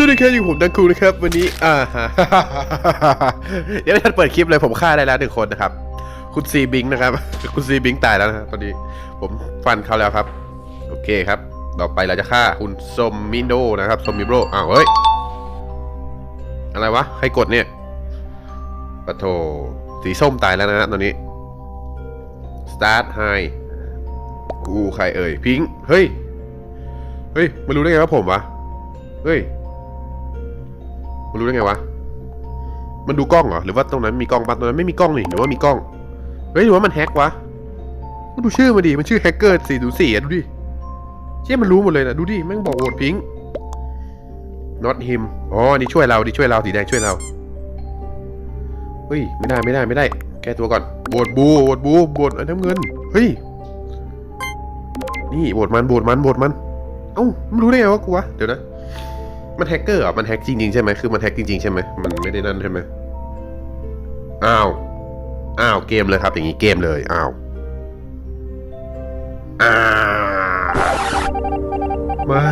สวัสดีครับอยู่ผมดังคูนะครับ วันนี้อ่าฮะเดี๋ยวไม่ทันเปิดคลิปเลยผมฆ่าได้แล้วหนึ่งคนนะครับ คุณซีบิงนะครับ คุณซีบิงตายแล้วนะตอนนี้ ผมฟันเขาแล้วครับ โอเคครับ ต่อไปเราจะฆ่าคุณซมมิโนนะครับซมมิโรอ้าวเฮ้ย วะ ใครกดเนี่ยปะโถสีส้มตายแล้วนะฮะตอนนี้ start high กูใครเอ่ย พิงค์เฮ้ย เฮ้ยมันรู้ได้ไงว่าผมวะ เฮ้ยมันรู้ได้ไงวะ มันดูกล้องเหรอ หรือว่าตรงนั้นมีกล้องปะตรงนั้นไม่มีกล้องนี่หรือว่ามีกล้อง เฮ้ยหรือว่ามันแฮกวะมันดูชื่อมาดิ มันชื่อแฮกเกอร์สี่ศูนย์สี่อะดูดิ เชี่ยมันรู้หมดเลยนะ ดูดิ แม่งบอกโหวตพิงค์ not him อ๋อ นี่ช่วยเราดิช่วยเราสีแดงช่วยเรา เฮ้ย ไม่ได้ไม่ได้ไม่ได้ แก้ตัวก่อนโหวตบูโหวตบูโหวตไอ้น้ำเงิน เฮ้ย นี่โหวตมันโหวตมันโหวตมัน เอ้ามันรู้ได้ไงวะกูวะ เดี๋ยวนะ มันแฮกเกอร์เหรอมันแฮกจริงๆใช่ไหมคือมันแฮกจริงๆใช่ไหมมันไม่ได้นั่นใช่ไหมอ้าว อ้าว เกมเลยครับ อย่างนี้เกมเลย อ้าว อ้าวไม่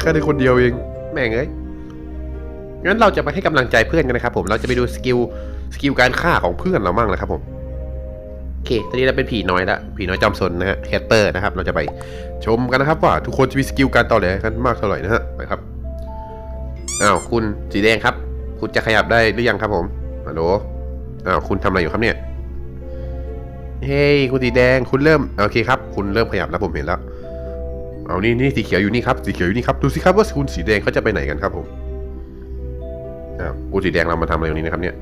แค่ได้คนเดียวเอง แม่งเอ้ยงั้นเราจะไปให้กำลังใจเพื่อนกันนะครับ ผมเราจะไปดูสกิลสกิลการฆ่าของเพื่อนเรามั่งนะครับ ผมโอเคตอนนี้เราเป็นผีน้อยละผีน้อยจอมสนนะฮะแคตเปอร์นะครับ เราจะไปชมกันนะครับ ว่าทุกคนจะมีสกิลการต่อแหลกันมากเท่าไหร่นะฮะไปครับอ้าวคุณสีแดงครับ คุณจะขยับได้หรือยังครับผมฮัลโหลอ้าวคุณทำอะไรอยู่ครับเนี่ยเฮ้ยคุณสีแดงคุณเริ่มโอเคครับ คุณเริ่มขยับแล้วผมเห็นแล้ว เอานี่นี่สีเขียวอยู่นี่ครับสีเขียวอยู่นี่ครับดูสิครับว่าคุณสีแดงเขาจะไปไหนกันครับผมอ้าวคุณสีแดงเรามาทำอะไรตรงนี้นะครับ เนี่ย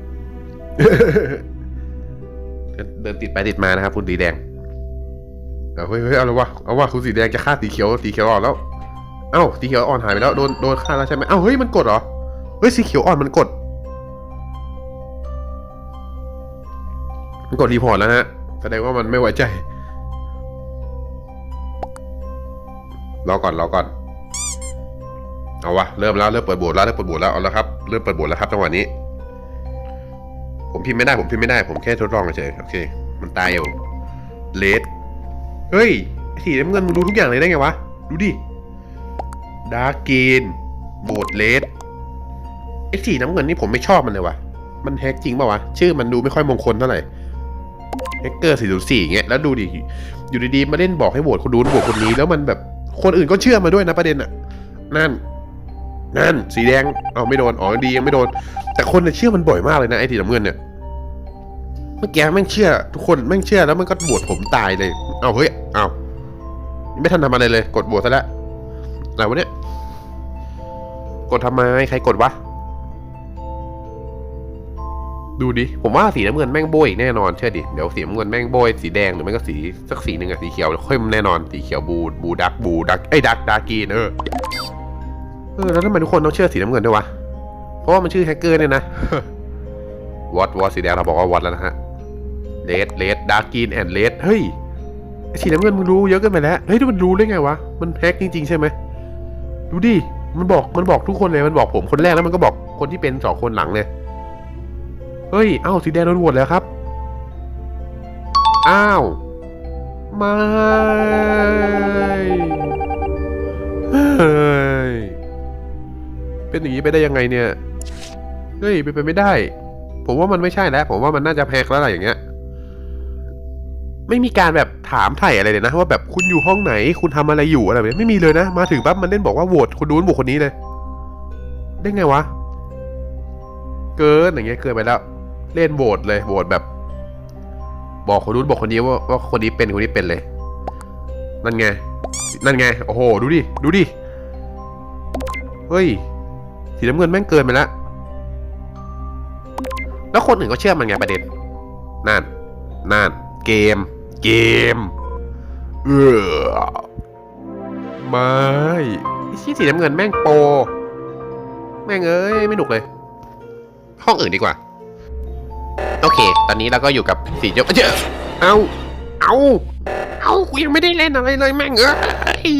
เดินติดไปติดมานะครับ คุณสีแดงเอาเฮ้ยเฮ้ยเอาละวะเอาวะคุณสีแดงจะฆ่าสีเขียวสีเขียวอ่อนแล้ว เอ้าสีเขียวอ่อนหายไปแล้วโดนโดนฆ่าแล้วใช่ไหมเอ้าเฮ้ยมันกดเหรอเฮ้ยสีเขียวอ่อนมันกดมันกดรีพอร์ตแล้วนะฮะแสดงว่ามันไม่ไว้ใจ รอก่อนรอก่อนเอาวะเริ่มแล้วเริ่มเปิดโบทแล้วเริ่มเปิดโบทแล้วเอาและครับเริ่มเปิดโบทแล้วครับจังหวะนี้ ผมพิมพ์ไม่ได้ผมพิมพ์ไม่ได้ผมแค่ทดลองเฉยโอเค มันตายอยู่เลดเฮ้ยไอ้สีน้ำเงินมึงรู้ทุกอย่างเลยได้ไงวะดูดิดาร์กรีนโบดเลดไอ้สีน้ำเงินนี่ผมไม่ชอบมันเลยวะมันแฮกจริงป่าวะชื่อมันดูไม่ค่อยมงคลเท่าไหร่แฮกเกอร์สี่ศูนย์สี่เงี้ยแล้วดูดิอยู่ดีๆมาเล่นบอกให้โหวตคนนู้นโหวตคนนี้แล้วมันแบบ คนอื่นก็เชื่อมาด้วยนะประเด็นอะนั่น นั่น สีแดง เอาไม่โดน อ๋อดียังไม่โดน แต่คนเนี่ยเชื่อมันบ่อยมากเลยนะไอ้สีน้ำเงินเนี่ย เมื่อกี้แม่งเชื่อ ทุกคนแม่งเชื่อแล้วมันก็บวชผมตายเลย เอาเฮ้ย เอาไม่ทันทำอะไรเลย กดบวชซะแล้วอะไรวะเนี่ย กดทำไม ใครกดวะ ดูดิ ผมว่าสีน้ำเงินแม่งโบยแน่นอนเชื่อดิ เดี๋ยวสีน้ำเงินแม่งโบยสีแดงหรือไม่ก็สีสักสีหนึ่งอะสีเขียวค่อยมแน่นอนสีเขียวบูบูดักบูดักไอ้ดักดากีนเออเออแล้วทำไมทุกคนต้องเชื่อสีน้ำเงินด้วยวะ เพราะว่ามันชื่อแฮกเกอร์เนี่ยนะวอตวอตสีแดงเราบอกว่าวอตแล้วนะฮะเลดเลดดากินแอนด์เลดเฮ้ยสีน้ำเงินมึงรู้เยอะเกินไปแล้วเฮ้ยมันรู้ได้ไงวะมันแฮกจริง ๆ ใช่ไหมดูดิมันบอกมันบอกทุกคนเลยมันบอกผมคนแรกแล้วมันก็บอกคนที่เป็นสองคนหลังเลย เฮ้ย อ้าว สีแดงโดนโหวตแล้วครับ อ้าว ไม่เฮ้ย เป็นอย่างนี้ไปได้ยังไงเนี่ย เฮ้ย เป็นไปไม่ได้ ผมว่ามันไม่ใช่แล้ว ผมว่ามันน่าจะแพกแล้วอะไรอย่างเงี้ย ไม่มีการแบบถามไถ่อะไรเลยนะ ว่าแบบคุณอยู่ห้องไหน คุณทำอะไรอยู่อะไรแบบนี้ไม่มีเลยนะ มาถึงปั๊บมันเล่นบอกว่าโหวตคนนู้นโหวตคนนี้เลย ได้ไงวะ เกินอย่างเงี้ยเกินไปแล้ว เล่นโหวตเลยโหวตแบบ บอกคนนู้นบอกคนนี้ว่าว่าคนนี้เป็นคนนี้เป็นเลย นั่นไง นั่นไง โอ้โห ดูดิ ดูดิ เฮ้ย สีน้ำเงินแม่งเกินไปแล้ว แล้วคนอื่นก็เชื่อมันไงประเด็น นั่น นั่น เกม เกม เออไม่ชี้สีน้ำเงินแม่งโป แม่งเอ้ย ไม่หนุกเลย ห้องอื่นดีกว่า โอเค ตอนนี้เราก็อยู่กับสีเจ้าเจ้าเอาเอาเอากูยังไม่ได้เล่นอะไรเลยแม่งเอ้ย